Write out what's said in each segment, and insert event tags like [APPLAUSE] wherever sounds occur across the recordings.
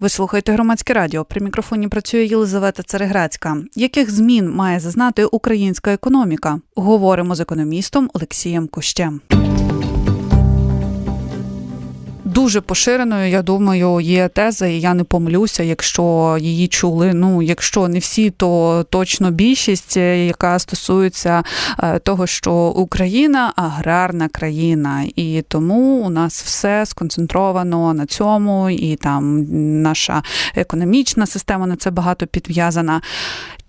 Ви слухаєте громадське радіо. При мікрофоні працює Єлизавета Цареграцька. Яких змін має зазнати українська економіка? Говоримо з економістом Олексієм Кощем. Дуже поширеною, я думаю, є теза, і я не помилюся, якщо її чули. Ну, якщо не всі, то точно більшість, е, яка стосується е, того, що Україна аграрна країна, і тому у нас все сконцентровано на цьому, і там наша економічна система на це багато підв'язана.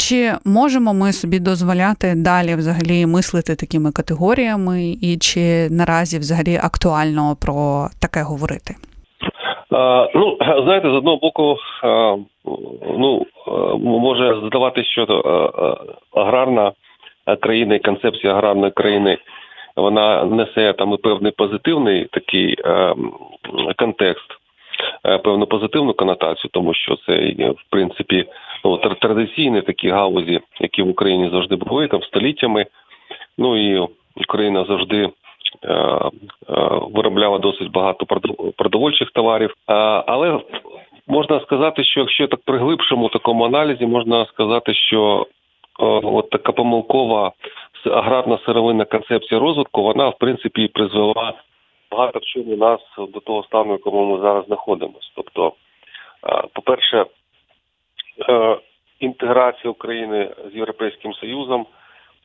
Чи можемо ми собі дозволяти далі взагалі мислити такими категоріями, і чи наразі взагалі актуально про таке говорити? А, ну, знаєте, з одного боку, а, ну може здаватися, що аграрна країна і концепція аграрної країни вона несе там певний позитивний такий а, контекст, певну позитивну конотацію, тому що це в принципі ну, традиційні такі гаузі, які в Україні завжди були там століттями. Ну і Україна завжди е, е, виробляла досить багато продовольчих товарів. Але можна сказати, що якщо так при глибшому такому аналізі, можна сказати, що от така помилкова аграрна сировинна концепція розвитку, вона в принципі призвела багато в чому нас до того стану, в якому ми зараз знаходимося. Тобто, по-перше, Е, інтеграції України з Європейським Союзом,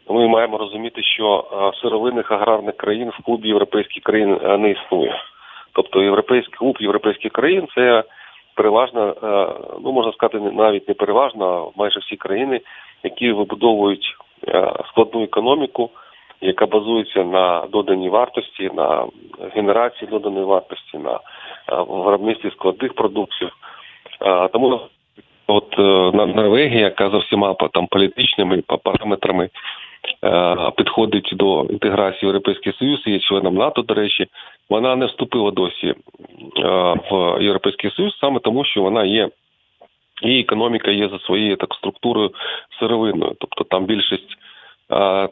ми маємо розуміти, що е, сировинних аграрних країн в клубі європейських країн е, не існує. Тобто європейський клуб європейських країн це переважно, ну можна сказати, навіть не переважно, а майже всі країни, які вибудовують складну економіку, яка базується на доданій вартості, на генерації доданої вартості, на виробництві складних продуктів. Тому От е, Норвегія, яка за всіма там політичними параметрами е, підходить до інтеграції в Європейський Союз, є членом НАТО, до речі, вона не вступила досі е, в Європейський Союз саме тому, що вона є. Її економіка є за своєю так структурою сировинною, тобто там більшість е,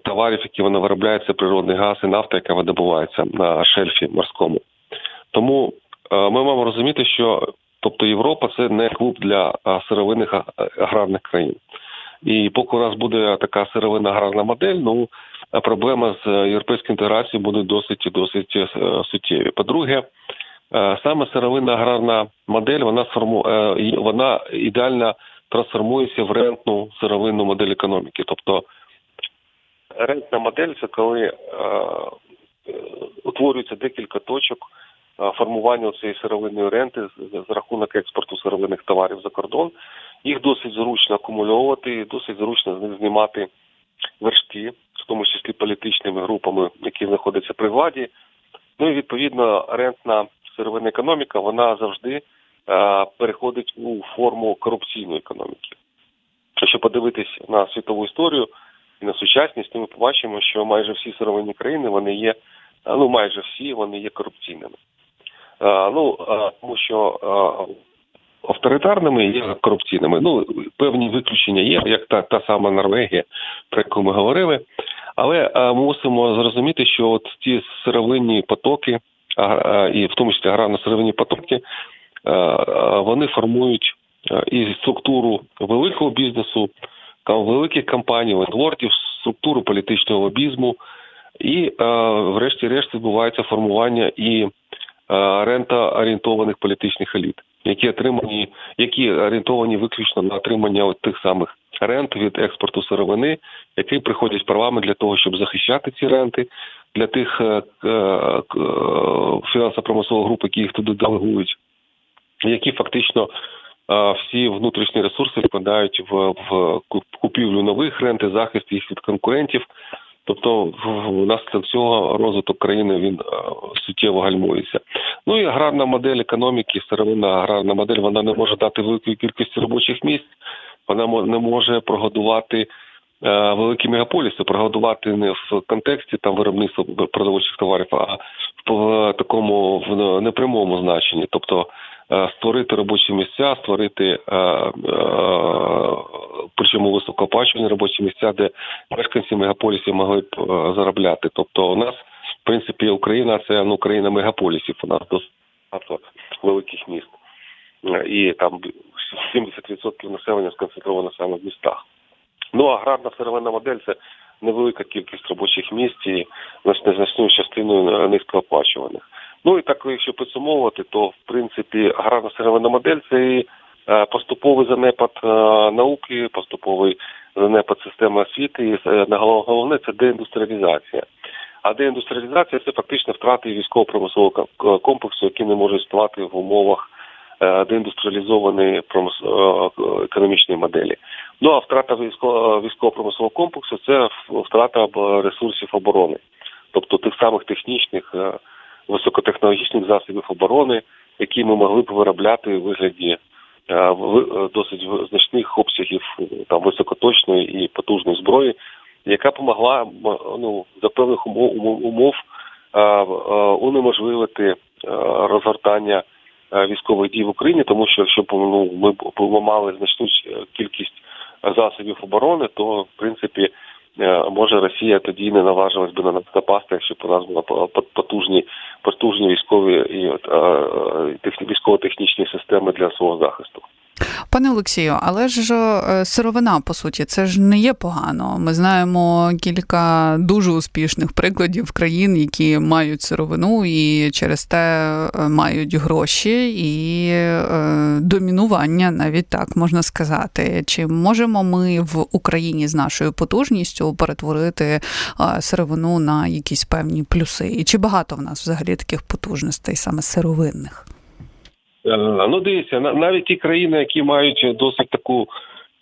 товарів, які вона виробляє, це природний газ і нафта, яка видобувається на шельфі морському. Тому е, ми маємо розуміти, що Тобто Європа це не клуб для сировинних аграрних країн. І поки у нас буде така сировинна аграрна модель, ну проблема з європейською інтеграцією буде досить досить е, суттєві. По-друге, е, саме сировинна аграрна модель вона сформу е, вона ідеально трансформується в рентну сировинну модель економіки. Тобто рентна модель це коли утворюється декілька точок. Е, формуванню цієї сировинної ренти за рахунок експорту сировинних товарів за кордон. Їх досить зручно акумульовувати, досить зручно з них знімати вершки, в тому числі політичними групами, які знаходяться при владі. Ну і відповідно рентна сировинна економіка вона завжди е, переходить у форму корупційної економіки. Якщо подивитись на світову історію на сучасність, то ми побачимо, що майже всі сировинні країни вони є, ну майже всі вони є корупційними. Е, ну е, тому що е, авторитарними є корупційними. Ну певні виключення є, як та та сама Норвегія, про яку ми говорили. Але мусимо зрозуміти, що от ті сировинні потоки, і в тому числі аграрно-сировинні потоки, вони формують і структуру великого бізнесу, великих компаній, лордів, структуру політичного лобізму, і, врешті-решт, відбувається формування і Е, рентоорієнтованих політичних еліт, які отримані, які орієнтовані виключно на отримання от тих самих рент від експорту сировини, які приходять з правами для того, щоб захищати ці ренти для тих е, е, фінансово-промислових груп, які їх туди делегують, які фактично. Всі внутрішні ресурси вкладають в в купівлю нових рент і захист їх від конкурентів, Тобто внаслідок цього розвиток країни він суттєво гальмується. Ну і аграрна модель економіки, сировинна аграрна модель, вона не може дати великої кількості робочих місць, вона не може прогодувати великі мегаполіси, прогодувати не в контексті там виробництва продовольчих товарів, а в такому в непрямому значенні, тобто створити робочі місця, створити причому високооплачувані робочі місця, де мешканці мегаполісів могли б е, заробляти. Тобто, у нас в принципі Україна це ну країна мегаполісів. У нас досить великих міст. е, і там 70% населення сконцентровано саме в містах. Ну а аграрна сировинна модель це невелика кількість робочих місць і незначною частиною низькооплачуваних. Ну і так, якщо підсумовувати, то в принципі аграрна сировинна модель це і е, поступовий занепад е, науки, поступовий занепад системи освіти. І е, головне це деіндустріалізація. А деіндустріалізація це фактично втрати військово-промислового комплексу, який не може існувати в умовах деіндустріалізованої економічної моделі. Ну а втрата військо- військово-промислового комплексу це втрата ресурсів оборони, тобто тих самих технічних високотехнологічних засобів оборони, які ми могли б виробляти у вигляді е, в- досить значних обсягів е, там високоточної і потужної зброї, яка помогла ну за певних умов умов, е, е, унеможливити е, розгортання е, військових дій в Україні, тому що якщо ну ми мали значну е, кількість засобів оборони, то в принципі е, може Росія тоді не наважилась би на нас напасти, якщо б у нас були по- по- потужні потужні військові і е, е, військово-технічні системи для свого захисту. Пане Олексію, але ж е, сировина, по суті, це ж не є погано. Ми знаємо кілька дуже успішних прикладів країн, які мають сировину і через те е, мають гроші і е, домінування, навіть так можна сказати. Чи можемо ми в Україні з нашою потужністю перетворити сировину на якісь певні плюси? І чи багато в нас взагалі таких потужностей, саме сировинних? Е, Ну, дивіться, на- навіть ті країни, які мають досить таку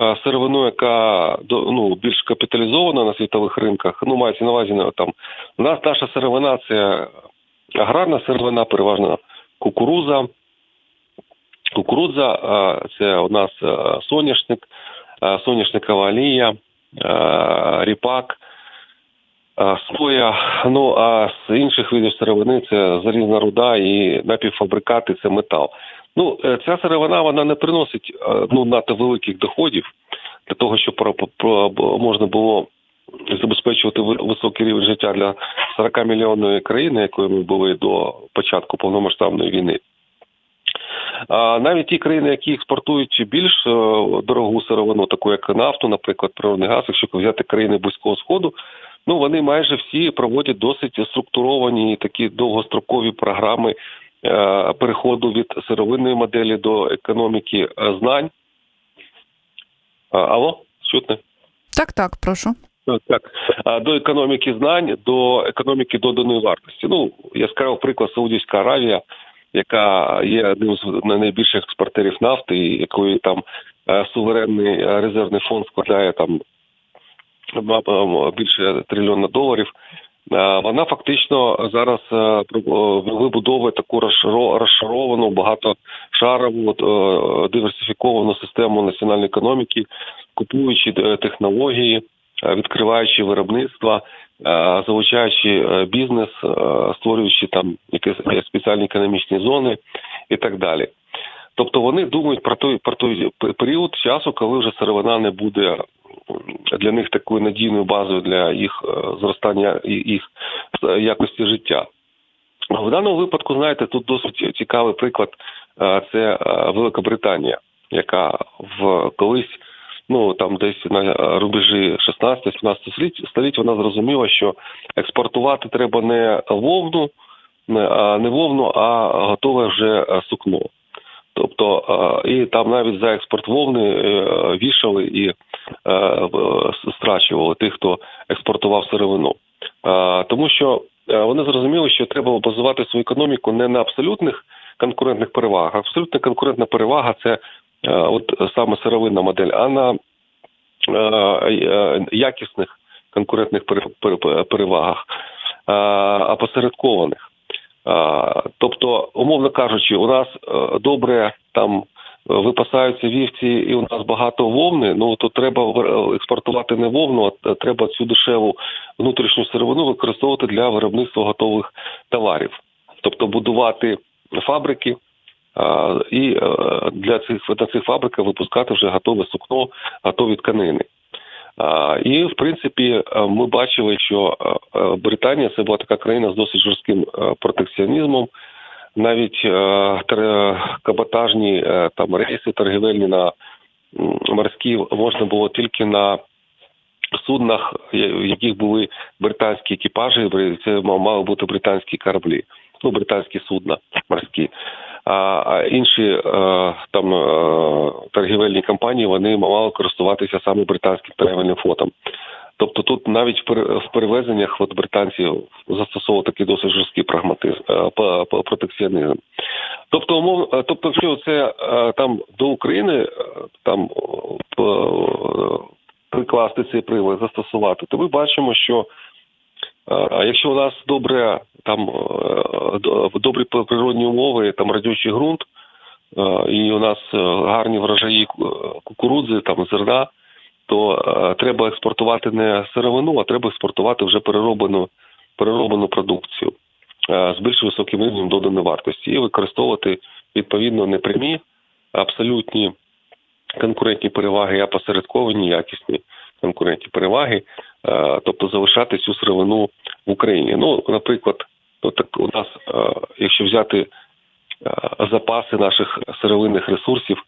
е, сировину, яка ну, більш капіталізована на світових ринках, ну, мається на увазі ну, там. У нас наша сировина це аграрна сировина, переважно кукуруза. Кукурудза е, це у нас соняшник, соняшникова олія, ріпак, соя. Ну а з інших видів сировини це залізна руда і напівфабрикати це метал. Ну, е, ця сировина вона не приносить е, ну надто великих доходів для того, щоб можна було забезпечувати високий рівень життя для 40 мільйонної країни, якою ми були до початку повномасштабної війни. А навіть ті країни, які експортують більш е, дорогу сировину, таку як нафту, наприклад, природний газ, якщо взяти країни близького сходу, ну вони майже всі проводять досить структуровані такі довгострокові програми е, переходу від сировинної моделі до економіки е, знань. Алло, чутне? Так, так, прошу. Так, до економіки знань, до економіки доданої вартості. Ну, яскравий приклад Саудівська Аравія, яка є одним з найбільших експортерів нафти, якої там е, суверенний резервний фонд складає там більше трильйона доларів. Е, Вона фактично зараз е, е, вибудовує таку розшаровану, багатошарову, е, диверсифіковану систему національної економіки, купуючи е, технології, е, відкриваючи виробництва, е, залучаючи е, бізнес, е, створюючи там якісь е, спеціальні економічні зони і так далі. Тобто вони думають про той про той період часу, коли вже сировина не буде для них такою надійною базою для їх е, зростання і їх е, якості життя. В даному випадку, знаєте, тут досить цікавий приклад. е, Це е, Велика Британія, яка в колись, ну там десь на рубежі 16-17 століть, вона зрозуміла, що експортувати треба не вовну, не, вовну, а готове вже сукно. Тобто е, і там навіть за експорт вовни е, вішали і е, страчували тих, хто експортував сировину. Тому що вони зрозуміли, що треба базувати свою економіку не на абсолютних конкурентних перевагах. Абсолютна конкурентна перевага це от саме сировинна модель, а на якісних конкурентних пере- пере- перевагах, опосередкованих. Тобто, умовно кажучи, у нас е, добре там е, випасаються вівці, і у нас багато вовни. Ну то треба експортувати не вовну, а треба цю дешеву внутрішню сировину використовувати для виробництва готових товарів, тобто будувати фабрики. І е, для цих на цих фабриках випускати вже готове сукно, готові тканини. І в принципі, е, ми бачили, що е, е, Британія це була така країна з досить жорстким протекціонізмом. навіть каботажні там рейси торгівельні на морські можна було тільки на суднах, в яких були британські екіпажі, це мали бути британські кораблі, ну британські судна морські. А, інші е, там е, торгівельні компанії вони мали користуватися саме британським торгівельним флотом. Тобто тут навіть в пере- перевезеннях от британці застосовували такий досить жорсткий прагматизм, е, протекціонізм. Тобто, умов, тобто, якщо це там до України там прикласти цей прилад, застосувати, то ми бачимо, що якщо у нас добре там е, до- добрі природні умови, там радючий ґрунт, е, і у нас е, гарні врожаї кукурудзи, там зерна, то треба експортувати не сировину, а треба експортувати вже перероблену перероблену продукцію з більш високим рівнем доданої вартості і використовувати відповідно не прямі, абсолютні конкурентні переваги, а посередковані якісні конкурентні переваги, тобто залишати цю сировину в Україні. Ну, наприклад, ну, так у нас, е, якщо взяти е, запаси наших сировинних ресурсів, е,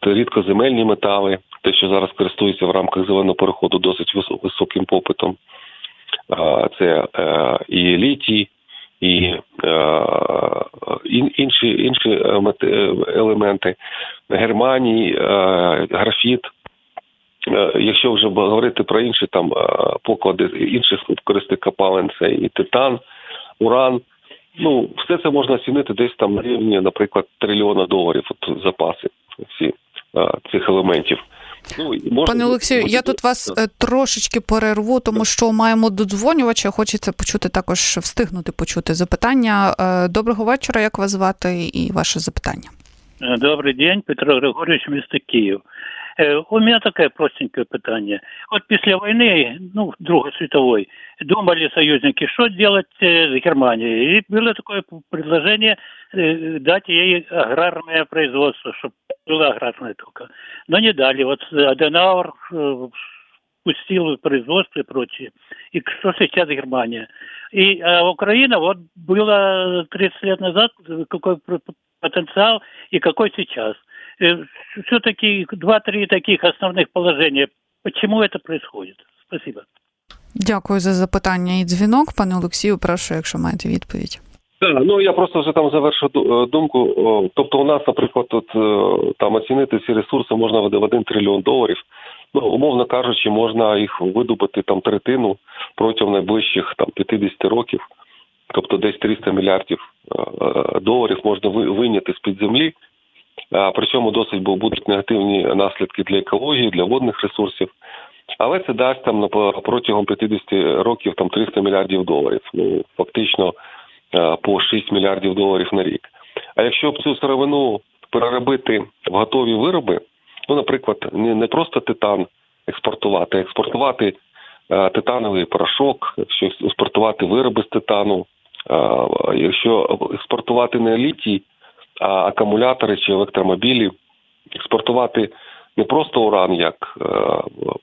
то рідкоземельні метали, те, що зараз користується в рамках зеленого переходу досить високим попитом. Це і літій, і інші, інші елементи германії, графіт. Якщо вже говорити про інші там поклади інших користих копалин, це і титан, уран. Ну, все це можна оцінити десь там на рівні, наприклад, трильйона доларів от запаси ці, е, цих елементів. Ну, можна Пане Олексію, я тут вас е, трошечки перерву, тому що маємо додзвонювача. Хочеться почути також встигнути почути запитання. Е, Доброго вечора. Як вас звати і ваше запитання? Э, Добрый день, Петро Григорьевич, место Киев. Э, у меня такое простенькое питание. Вот после войны, ну Другої Световой, думали союзники, что делать э, с Германией? І було таке предложення э, дати їй аграрне производство, чтобы було аграрне только, Но не дали. Вот Аденауэр пустил производство и прочее. И что сейчас Германия? И а Украина, вот было 30 лет назад, какой потенциал и какой сейчас – Все-таки два-три таких основных положения. Почему это происходит? Спасибо. Дякую за запитання і дзвінок. Пане Олексію, прошу, якщо маєте відповідь. Так, ну я просто вже там завершу е, думку. Тобто, у нас, наприклад, тут е, там оцінити ці ресурси можна в 1 трильйон доларів. Ну, умовно кажучи, можна їх видобути там третину протягом найближчих там 50 років, тобто десь 300 мільярдів е, доларів можна ви- вийняти з під землі. При цьому досить бу- будуть негативні наслідки для екології, для водних ресурсів. Але це дасть там протягом 50 років там 300 мільярдів доларів. Ну фактично по 6 мільярдів доларів на рік. А якщо б цю сировину переробити в готові вироби, ну, наприклад, не, не просто титан експортувати, а експортувати титановий порошок, якщо експортувати вироби з титану, якщо експортувати не літій, акумулятори чи електромобілі, експортувати не просто уран як е,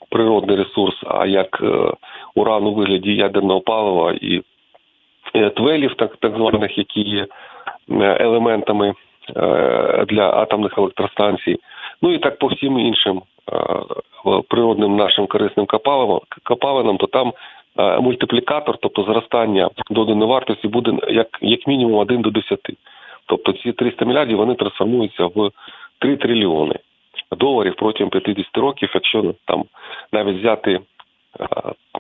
природний ресурс, а як е, уран у вигляді ядерного палива і е, твелів, так, так званих, які є елементами для атомних електростанцій. Ну і так по всім іншим природним нашим корисним копалинам, то там мультиплікатор, тобто зростання доданої вартості, буде як, як мінімум 1 до 10. Тобто ці 300 мільярдів вони трансформуються в 3 трильйони доларів протягом 50 років, якщо там навіть взяти е,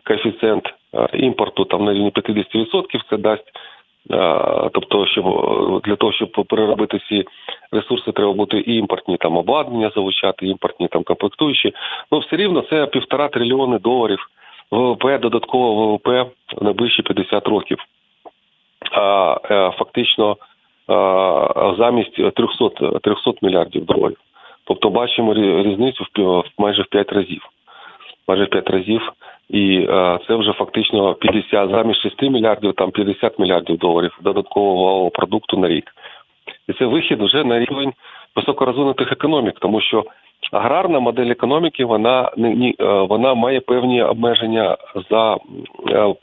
коефіцієнт е, імпорту там на рівні 50%, це дасть. е, Тобто, щоб для того, щоб переробити ці ресурси, треба бути і імпортні там обладнання залучати, імпортні там комплектуючі. Ну все рівно це півтора трильйони доларів ВВП, додаткового ВВП на найближчі 50 років. А фактично замість 300, 300 мільярдів доларів. Тобто бачимо рі- різницю в в майже в 5 разів. Майже в 5 разів. І е, це вже фактично 50, замість 6 мільярдів, там 50 мільярдів доларів додаткового продукту на рік. І це вихід вже на рівень високорозвинутих економік, тому що аграрна модель економіки вона не е, вона має певні обмеження за е,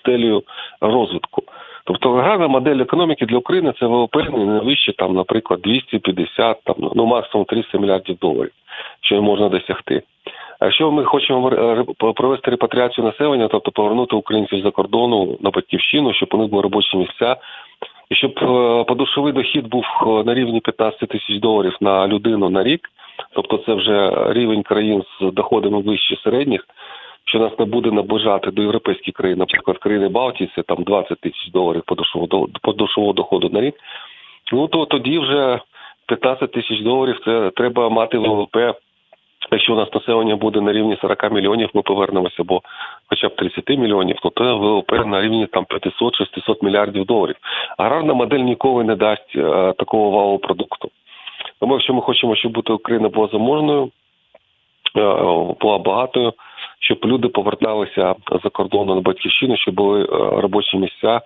стелею розвитку. Тобто аграрна модель економіки для України це ВВП не вище, там, наприклад, 250, там, ну максимум 300 мільярдів доларів, що можна досягти. А якщо ми хочемо ре- провести репатріацію населення, тобто повернути українців за кордону на батьківщину, щоб у них були робочі місця, і щоб е, подушовий дохід був е, на рівні 15 тисяч доларів на людину на рік, тобто це вже рівень країн з доходами вище середніх, що нас не буде наближати до європейських країн, наприклад, країни Балтії, це там 20 тисяч доларів подушового, доходу на рік. Ну то тоді вже 15 тисяч доларів це треба мати ВВП. Якщо у нас населення буде на рівні 40 мільйонів, ми повернемося, або хоча б 30 мільйонів, то ВВП на рівні там 500-600 мільярдів доларів. Аграрна модель ніколи не дасть е, такого валового продукту. Тому якщо ми хочемо, щоб бути Україна була заможною, е, була багатою, щоб люди поверталися за кордону на батьківщину, щоб були е, робочі місця,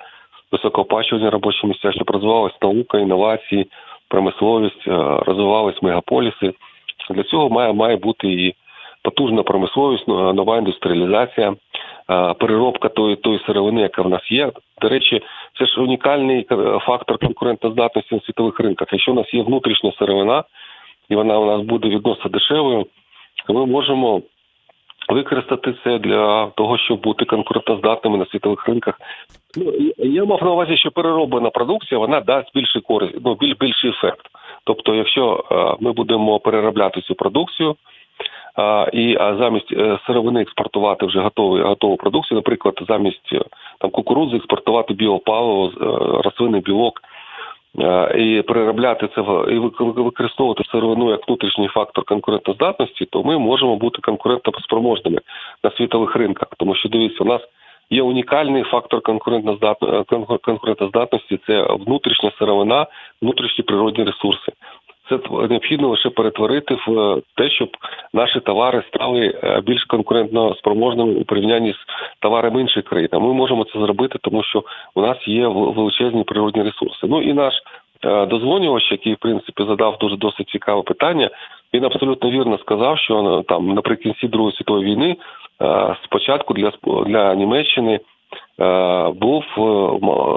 високооплачувані робочі місця, щоб розвивалась наука, інновації, промисловість, е, розвивались мегаполіси. Для цього має має бути і потужна промисловість, ну, нова індустріалізація, е, переробка тої тої сировини, яка в нас є. До речі, це ж унікальний е, фактор конкурентоздатності на світових ринках. Якщо у нас є внутрішня сировина, і вона у нас буде відносно дешевою, то ми можемо використати це для того, щоб бути конкурентоздатними на світових ринках. Ну я мав на увазі, що перероблена продукція вона дасть більший користь, ну біль, більший ефект. Тобто, якщо е, ми будемо переробляти цю продукцію. І а замість е, сировини експортувати вже готову готову продукцію, наприклад, замість е, там кукурудзи експортувати біопаливо, рослинний білок і переробляти це і використовувати сировину як внутрішній фактор конкурентоздатності, то ми можемо бути конкурентоспроможними на світових ринках. Тому що дивіться, у нас є унікальний фактор конкурентоздатно- е, конкурентоздатності це внутрішня сировина, внутрішні природні ресурси. Це необхідно лише перетворити в е, те, щоб наші товари стали е, більш конкурентно спроможними у порівнянні з товарами інших країн. А ми можемо це зробити, тому що у нас є величезні природні ресурси. Ну і наш е, дозвонювач, який в принципі задав дуже досить цікаве питання. Він абсолютно вірно сказав, що там наприкінці Другої світової війни спочатку для для Німеччини був е,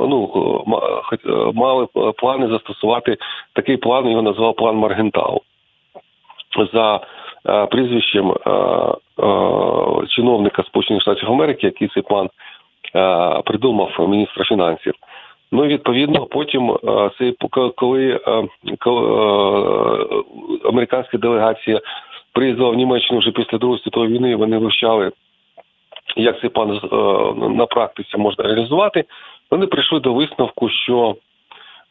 ну е, мали плани застосувати такий план. Його назвав план Маргентау за е, прізвищем е, е, чиновника Сполучених Штатів Америки, який цей план е, придумав міністра фінансів. Ну, і, відповідно, потім е, цей коли, е, коли е, американська делегація приїздила в Німеччину вже після Другої світової війни, вони вивчали, як цей план е, на практиці можна реалізувати. Вони прийшли до висновку, що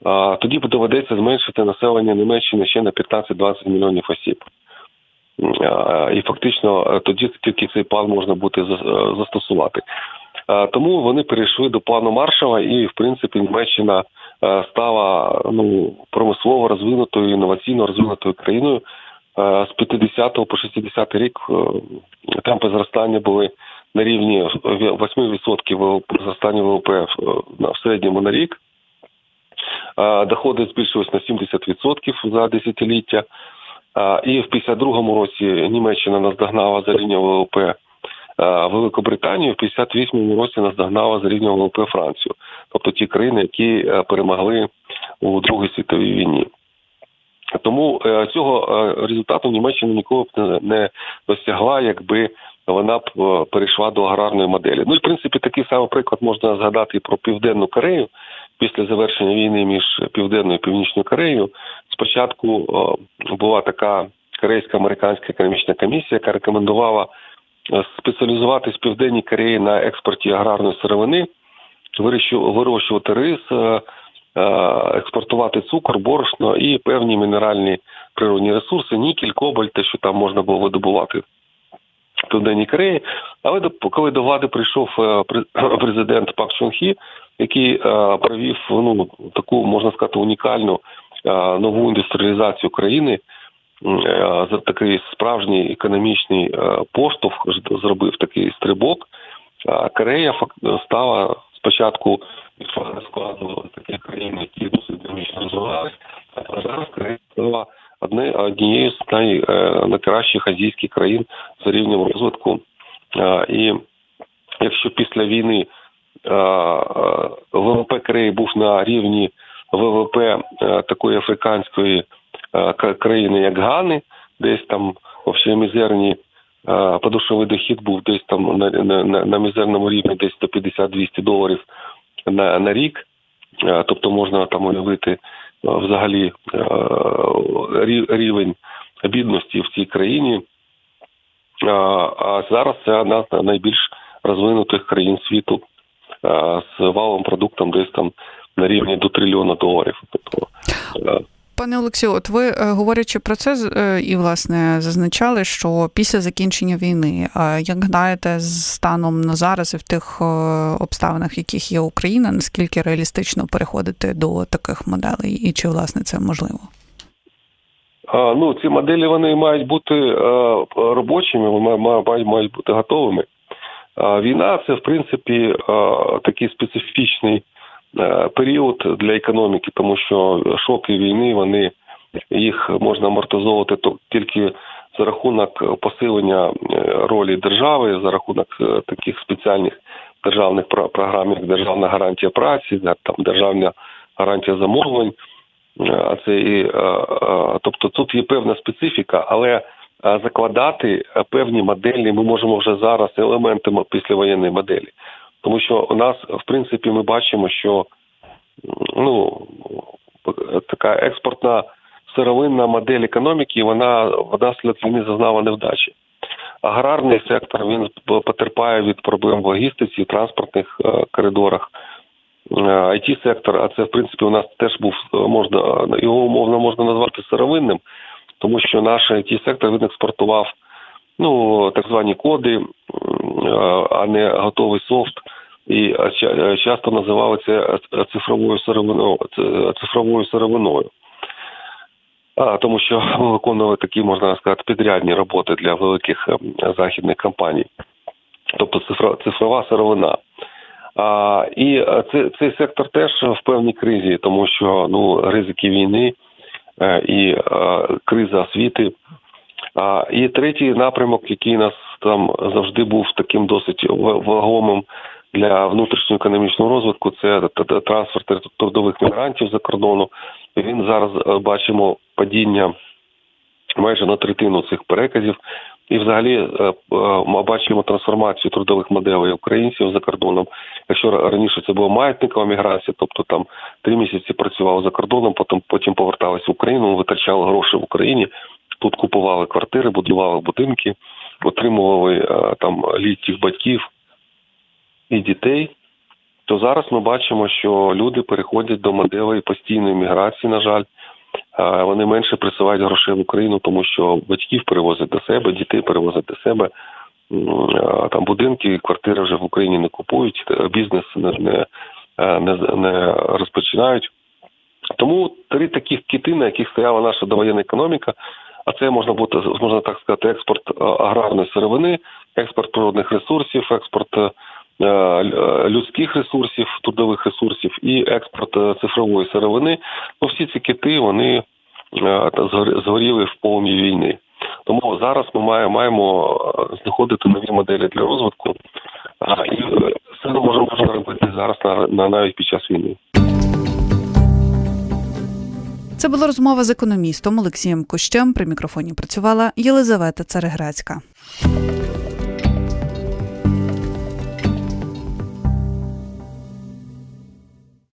е, тоді доведеться зменшити населення Німеччини ще на 15-20 мільйонів осіб. Е, І фактично тоді тільки цей план можна буде застосувати. Тому вони перейшли до плану Маршала, і в принципі Німеччина стала ну промислово розвинутою, інноваційно розвинутою країною. З 50 по 60 рік темпи зростання були на рівні 8% ВВП, зростання ВВП в- на- в середньому на рік. Е, Доходи збільшились на 70% за десятиліття. Е, І в 52-му році Німеччина наздогнала за рівнем ВВП е, Великобританію, в 58-му році наздогнала за рівнем ВВП Францію. Тобто ті країни, які е, перемогли у Другій світовій війні. Тому е, цього е, результату Німеччина ніколи б не досягла, якби вона б е, перейшла до аграрної моделі. Ну в принципі такий самий приклад можна згадати і про Південну Корею. Після завершення війни між Південною і Північною Кореєю спочатку е, була така корейсько-американська економічна комісія, яка рекомендувала е, спеціалізуватись в Південній Кореї на експорті аграрної сировини, вирощувати рис, експортувати цукор, борошно і певні мінеральні природні ресурси, нікель, кобальт, те, що там можна було видобувати Південній Кореї. Але до- коли до влади прийшов е, [CLEARS THROAT] президент Пак Чон Хі, який е, провів ну таку можна сказати унікальну е, нову індустріалізацію країни. За такий справжній економічний поштовх зробив такий стрибок. Корея стала спочатку складу таких країн, які досить динамічно розвивалися, а зараз Корея стала одне, однією з най, е, найкращих азійських країн за рівнем розвитку. Е, І якщо після війни е, ВВП Кореї був на рівні ВВП такої африканської країни, як Гани, десь там взагалі мізерні подушовий дохід був десь там на, на, на, на мізерному рівні, десь 150-200 доларів на, на рік. Тобто можна там уявити взагалі е, рівень бідності в цій країні. А, зараз це одна з найбільш розвинутих країн світу е, з валовим продуктом десь там на рівні до трильйона доларів. Тобто, е, Пане Олексію, от ви е, говорячи про це е, і власне зазначали, що після закінчення війни, як гадаєте, з станом на зараз і в тих е, обставинах, в яких є Україна, наскільки реалістично переходити до таких моделей, і чи власне це можливо? Ну, ці моделі вони мають бути робочими, вони мають, мають бути готовими. Війна це в принципі такий специфічний період для економіки, тому що шоки війни вони їх можна амортизовувати тільки за рахунок посилення е, ролі держави, за рахунок е, таких спеціальних державних програм, як державна гарантія праці, там державна гарантія замовлень. А це і е, е, тобто тут є певна специфіка, але е, закладати е, певні моделі ми можемо вже зараз елементи післявоєнної моделі, тому що у нас в принципі ми бачимо, що ну е, така експортна сировинна модель економіки, вона слід війни зазнала невдачі. Аграрний сектор він потерпає від проблем в логістиці, транспортних е, коридорах. it сектор, а це в принципі у нас теж був е, можна його умовно можна назвати сировинним, тому що наш it сектор він експортував ну так звані коди, е, а не готовий софт. І е, ча- е, часто називали це е, цифровою сировиною, цифровою сировиною. А, тому що ми виконували такі, можна сказати, підрядні роботи для великих ем, західних компаній, тобто цифрова сировина. А, і е, це, цей сектор теж в певній кризі, тому що ну, ризики війни е, і е, криза освіти. А, і третій напрямок, який нас там завжди був таким досить вагомим для внутрішнього економічного розвитку, це трансфер трудових мігрантів за кордону. Він зараз е, бачимо падіння майже на третину цих переказів. І взагалі е, е, ми бачимо трансформацію трудових моделей українців за кордоном. Якщо раніше це була маятникова міграція, тобто там три місяці працював за кордоном, потім потім поверталися в Україну, витрачали гроші в Україні, тут купували квартири, будували будинки, отримували там літніх батьків і дітей. То зараз ми бачимо, що люди переходять до моделей постійної міграції, на жаль. Вони менше присилають грошей в Україну, тому що батьків перевозять до себе, дітей перевозять до себе. Там будинки, квартири вже в Україні не купують, е, бізнес не, не, е, не, не розпочинають. Тому три таких кити, на яких стояла наша довоєнна економіка, а це можна бути можна так сказати, експорт е, аграрної сировини, експорт природних ресурсів, експорт людських ресурсів, трудових ресурсів і експорт е, цифрової сировини. Ну всі ці кити вони е, згоріли в полум'ї війни. Тому зараз ми маємо, маємо е, знаходити нові моделі для розвитку, і е, це можемо робити зараз на, на навіть під час війни. Це була розмова з економістом Олексієм Кущем. При мікрофоні працювала Єлизавета Цареграцька.